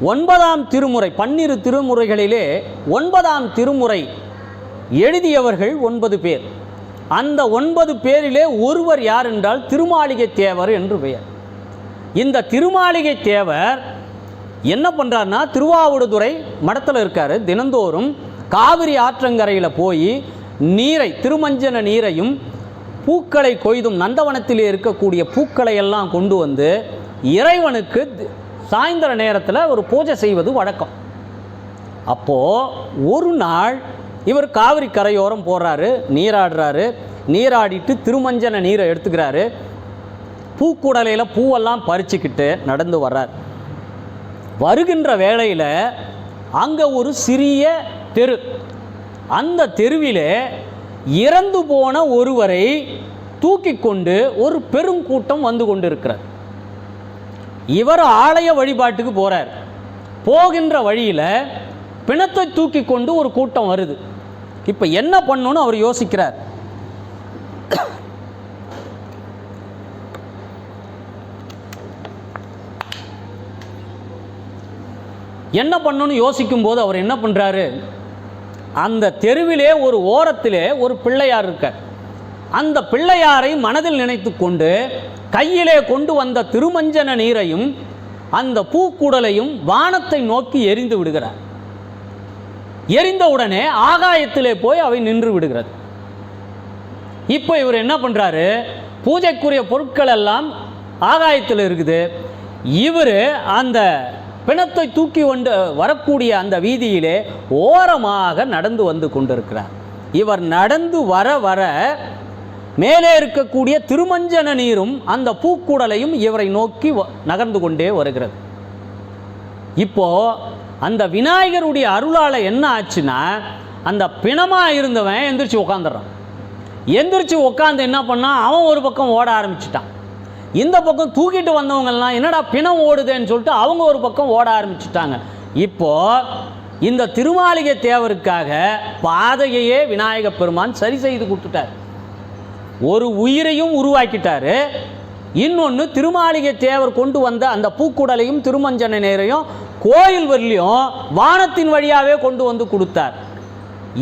ஒன்பதாம் திருமுறை பன்னிரு திருமுறைகளிலே ஒன்பதாம் திருமுறை எழுதியவர்கள் ஒன்பது பேர். அந்த ஒன்பது பேரிலே ஒருவர் யார் என்றால் திருமாளிகை தேவர் என்று பெயர். இந்த திருமாளிகை தேவர் என்ன பண்ணுறாருன்னா திருவாவூடுதுறை மடத்தில் இருக்கார். தினந்தோறும் காவிரி ஆற்றங்கரையில் போய் நீரை திருமஞ்சன நீரையும் பூக்களை கொய்தும் நந்தவனத்திலே இருக்கக்கூடிய பூக்களை எல்லாம் கொண்டு வந்து இறைவனுக்கு சாயந்தர நேரத்தில் ஒரு பூஜை செய்வது வழக்கம். அப்போது ஒரு நாள் இவர் காவிரி கரையோரம் போடுறாரு நீராடுறாரு நீராடிட்டு திருமஞ்சன நீரை எடுத்துக்கிறாரு. பூக்குடலையில் பூவெல்லாம் பறிச்சுக்கிட்டு நடந்து வர்றார். வருகின்ற வேளையில் அங்கே ஒரு சிறிய தெரு. அந்த தெருவிலே இறந்து போன ஒருவரை தூக்கி கொண்டு ஒரு பெருங்கூட்டம் வந்து கொண்டிருக்கிறார் இவர் ஆலய வழிபாட்டுக்கு போகிறார் போகின்ற வழியில் பிணத்தை தூக்கி கொண்டு ஒரு கூட்டம் வருது. இப்போ என்ன பண்ணணும்னு அவர் யோசிக்கிறார். என்ன பண்ணணும்னு யோசிக்கும் போது அவர் என்ன பண்ணுறாரு அந்த தெருவிலே ஒரு ஓரத்திலே ஒரு பிள்ளையார் இருக்கார். அந்த பிள்ளையாரை மனதில் நினைத்து கொண்டு கையிலே கொண்டு வந்த திருமஞ்சன நீரையும் அந்த பூக்குடலையும் வானத்தை நோக்கி எரிந்து விடுகிறார். எரிந்தவுடனே ஆகாயத்திலே போய் அவை நின்று விடுகிறது. இப்போ இவர் என்ன பண்ணுறாரு பூஜைக்குரிய பொருட்கள் எல்லாம் ஆகாயத்தில் இருக்குது. இவர் அந்த பிணத்தை தூக்கி கொண்டு வரக்கூடிய அந்த வீதியிலே ஓரமாக நடந்து வந்து கொண்டிருக்கிறார். இவர் நடந்து வர வர மேலே இருக்கக்கூடிய திருமஞ்சன நீரும் அந்த பூக்கூடலையும் இவரை நோக்கி வ- நகர்ந்து கொண்டே வருகிறது. இப்போ அந்த விநாயகருடைய அருளால் என்ன ஆச்சுன்னா அந்த பிணமாக இருந்தவன் எந்திரிச்சு உட்காந்துடுறான் எந்திரிச்சு உட்காந்து என்ன பண்ணால் அவன் ஒரு பக்கம் ஓட ஆரம்பிச்சிட்டான். இந்த பக்கம் தூக்கிட்டு வந்தவங்கெல்லாம் என்னடா பிணம் ஓடுதேன்னு சொல்லிட்டு அவங்க ஒரு பக்கம் ஓட ஆரம்பிச்சிட்டாங்க. இப்போ இந்த திருமாளிகை தேவருக்காக பாதையையே விநாயகப் பெருமான் சரி செய்து கொடுத்துட்டார். ஒரு உயிரையும் உருவாக்கிட்டாரு. இன்னொன்று திருமாளிகை தேவர் கொண்டு வந்த அந்த பூக்குடலையும் திருமஞ்சன நேரையும் கோயில் வரலையும் வானத்தின் வழியாகவே கொண்டு வந்து கொடுத்தார்.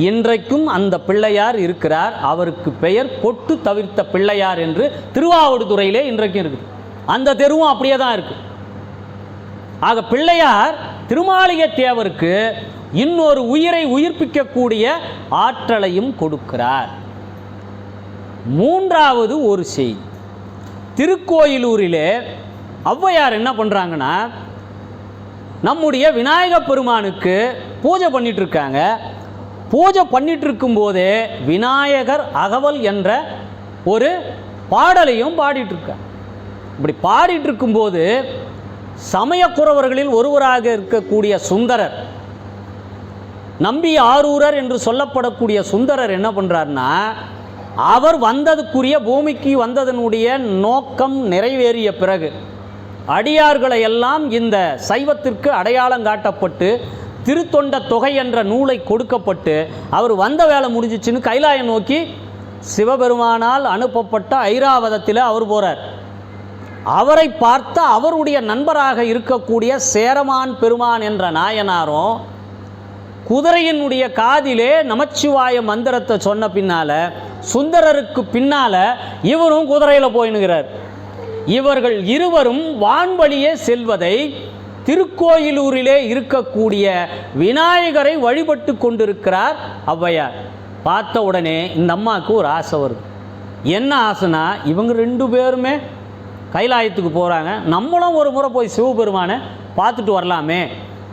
இன்றைக்கும் அந்த பிள்ளையார் இருக்கிறார். அவருக்கு பெயர் கொட்டு தவிர்த்த பிள்ளையார் என்று திருவாவடுதுறையிலே இன்றைக்கும் இருக்குது. அந்த தெருவும் அப்படியே தான் இருக்குது ஆக பிள்ளையார் திருமாளிகை தேவருக்கு இன்னொரு உயிரை உயிர்ப்பிக்கக்கூடிய ஆற்றலையும் கொடுக்கிறார். மூன்றாவது ஒரு செய்தி திருக்கோயிலூரிலே ஔவையார் என்ன பண்ணுறாங்கன்னா நம்முடைய விநாயக பெருமானுக்கு பூஜை பண்ணிகிட்ருக்காங்க பூஜை பண்ணிகிட்ருக்கும் போதே விநாயகர் அகவல் என்ற ஒரு பாடலையும் பாடிட்டுருக்காங்க இப்படி பாடிட்டு இருக்கும்போது சமயக்குறவர்களில் ஒருவராக இருக்கக்கூடிய சுந்தரர் நம்பி ஆரூரர் என்று சொல்லப்படக்கூடிய சுந்தரர் என்ன பண்ணுறாருன்னா அவர் வந்ததுக்குரிய பூமிக்கு வந்ததனுடைய நோக்கம் நிறைவேறிய பிறகு அடியார்களை எல்லாம் இந்த சைவத்திற்கு அடையாளம் காட்டப்பட்டு திருத்தொண்ட தொகை என்ற நூலை கொடுக்கப்பட்டு அவர் வந்த வேலை முடிஞ்சிச்சுன்னு கைலாயம் நோக்கி சிவபெருமானால் அனுப்பப்பட்ட ஐராவதத்தில் அவர் போகிறார் அவரை பார்த்த அவருடைய நண்பராக இருக்கக்கூடிய சேரமான் பெருமான் என்ற நாயனாரும் குதிரையினுடைய காதிலே நமச்சிவாய மந்திரத்தை சொன்ன பின்னால சுந்தரருக்கு பின்னால இவரும் குதிரையில் போயினுகிறார். இவர்கள் இருவரும் வான்வழியே செல்வதை திருக்கோயிலூரிலே இருக்கக்கூடிய விநாயகரை வழிபட்டு கொண்டிருக்கிறார் ஔவையார். பார்த்த உடனே இந்த அம்மாவுக்கு ஒரு ஆசை வருது. என்ன ஆசைனா இவங்க ரெண்டு பேருமே கைலாயத்துக்கு போகிறாங்க நம்மளும் ஒரு முறை போய் சிவபெருமானை பார்த்துட்டு வரலாமே.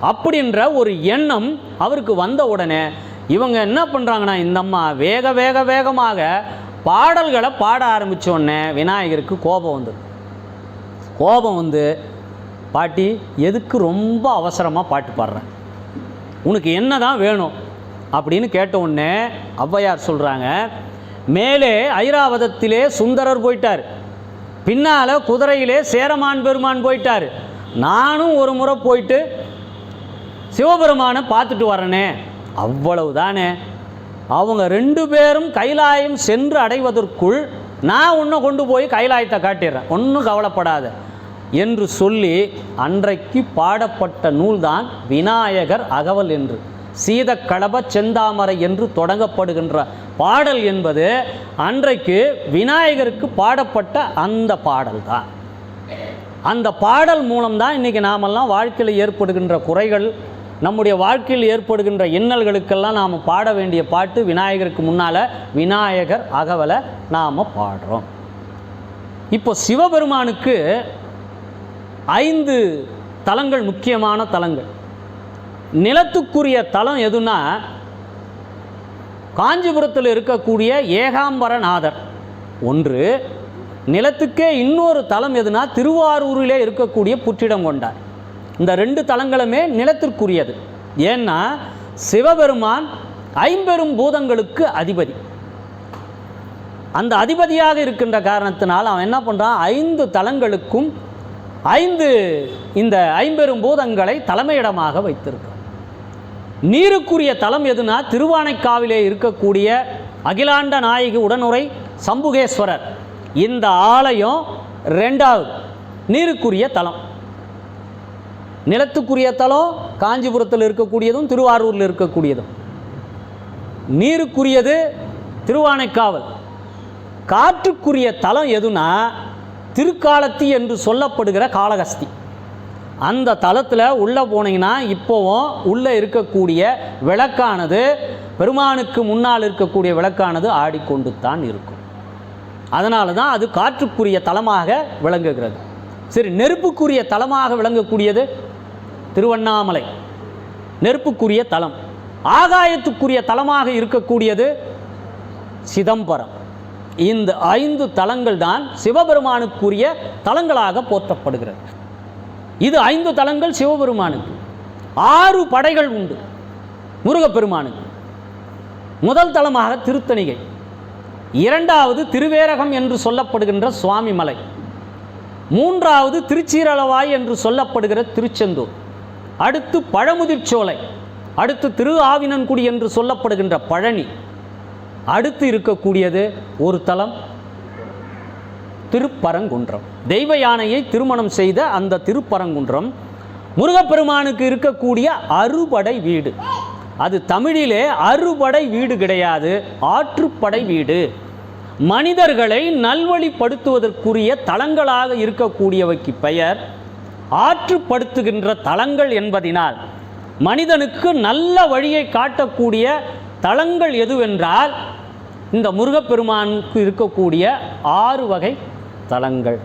அப்படின்ற ஒரு எண்ணம் அவருக்கு வந்த உடனே இவங்க என்ன பண்ணுறாங்கன்னா இந்த அம்மா வேக வேக வேகமாக பாடல்களை பாட ஆரம்பித்தோடனே உடனே விநாயகருக்கு கோபம் வந்தது. கோபம் வந்து பாட்டி எதுக்கு ரொம்ப அவசரமாக பாட்டு பாடுறேன் உனக்கு என்ன தான் வேணும்? அப்படின்னு கேட்ட உடனே ஔவையார் சொல்கிறாங்க மேலே ஐராவதத்திலே சுந்தரர் போயிட்டார். பின்னால் குதிரையிலே சேரமான் பெருமான் போயிட்டார். நானும் ஒரு முறை போயிட்டு சிவபெருமானை பார்த்துட்டு வரனே. அவ்வளவு தானே அவங்க ரெண்டு பேரும் கைலாயம் சென்று அடைவதற்குள் நான் உன்னை கொண்டு போய் கைலாயத்தை காட்டிடுறேன். ஒன்றும் கவலைப்படாத. என்று சொல்லி அன்றைக்கு பாடப்பட்ட நூல்தான் விநாயகர் அகவல் என்று. சீதக்கடப செந்தாமரை என்று தொடங்கப்படுகின்ற பாடல் என்பது அன்றைக்கு விநாயகருக்கு பாடப்பட்ட அந்த பாடல் தான் அந்த பாடல் மூலம்தான் இன்றைக்கி நாமெல்லாம் வாழ்க்கையில் ஏற்படுகின்ற குறைகள் நம்முடைய வாழ்க்கையில் ஏற்படுகின்ற இன்னல்களுக்கெல்லாம் நாம் பாட வேண்டிய பாட்டு விநாயகருக்கு முன்னால் விநாயகர் அகவலை நாம் பாடுறோம். இப்போ சிவபெருமானுக்கு ஐந்து தலங்கள் முக்கியமான தலங்கள். நிலத்துக்குரிய தலம் எதுனா காஞ்சிபுரத்தில் இருக்கக்கூடிய ஏகாம்பரநாதர் ஒன்று. நிலத்துக்கே இன்னொரு தலம் எதுனா திருவாரூரிலே இருக்கக்கூடிய புற்றிடம் கொண்டார். இந்த ரெண்டு தலங்களுமே நிலத்திற்குரியது. ஏன்னா சிவபெருமான் ஐம்பெரும் பூதங்களுக்கு அதிபதி. அந்த அதிபதியாக இருக்கின்ற காரணத்தினால் அவன் என்ன பண்ணுறான் ஐந்து தலங்களுக்கும் ஐந்து இந்த ஐம்பெரும் பூதங்களை தலைமையிடமாக வைத்திருக்கான். நீருக்குரிய தலம் எதுனா? திருவானைக்காவிலே இருக்கக்கூடிய அகிலாண்ட நாயகி உடனுரை சம்புகேஸ்வரர். இந்த ஆலயம் ரெண்டாவது நீருக்குரிய தலம். நிலத்துக்குரிய தலம் காஞ்சிபுரத்தில் இருக்கக்கூடியதும் திருவாரூரில் இருக்கக்கூடியதும். நீருக்குரியது திருவானைக்காவல். காற்றுக்குரிய தலம் எதுனா திருக்காலத்தி என்று சொல்லப்படுகிற காளகஸ்தி. அந்த தலத்தில் உள்ளே போனீங்கன்னா இப்போவும் உள்ளே இருக்கக்கூடிய விளக்கானது பெருமானுக்கு முன்னால் இருக்கக்கூடிய விளக்கானது ஆடிக்கொண்டு தான் இருக்கும். அதனால தான் அது காற்றுக்குரிய தலமாக விளங்குகிறது. சரி நெருப்புக்குரிய தலமாக விளங்கக்கூடியது திருவண்ணாமலை. நெருப்புக்குரிய தலம். ஆகாயத்துக்குரிய தலமாக இருக்கக்கூடியது சிதம்பரம். இந்த ஐந்து தலங்கள் தான் சிவபெருமானுக்குரிய தலங்களாக போற்றப்படுகிறது. இது ஐந்து தலங்கள் சிவபெருமானுக்கு. ஆறு படைகள் உண்டு முருகப்பெருமானுக்கு. முதல் தலமாக திருத்தணிகை. இரண்டாவது திருவேரகம் என்று சொல்லப்படுகின்ற சுவாமிமலை. மூன்றாவது திருச்சீரளவாய் என்று சொல்லப்படுகிற திருச்செந்தூர். அடுத்து பழமுதிர்ச்சோலை அடுத்து திரு ஆவினன்குடி என்று சொல்லப்படுகின்ற பழனி அடுத்து இருக்கக்கூடியது ஒரு தலம் திருப்பரங்குன்றம். தெய்வ யானையை திருமணம் செய்த அந்த திருப்பரங்குன்றம் முருகப்பெருமானுக்கு இருக்கக்கூடிய அறுபடை வீடு. அது தமிழிலே அறுபடை வீடு கிடையாது ஆற்றுப்படை வீடு. மனிதர்களை நல்வழிப்படுத்துவதற்குரிய தலங்களாக இருக்கக்கூடியவைக்கு பெயர் ஆற்றுப்படுத்துகின்ற தலங்கள் என்பதினால் மனிதனுக்கு நல்ல வழியை காட்டக்கூடிய தலங்கள் எதுவென்றால் இந்த முருகப்பெருமானுக்கு இருக்கக்கூடிய ஆறு வகை தலங்கள்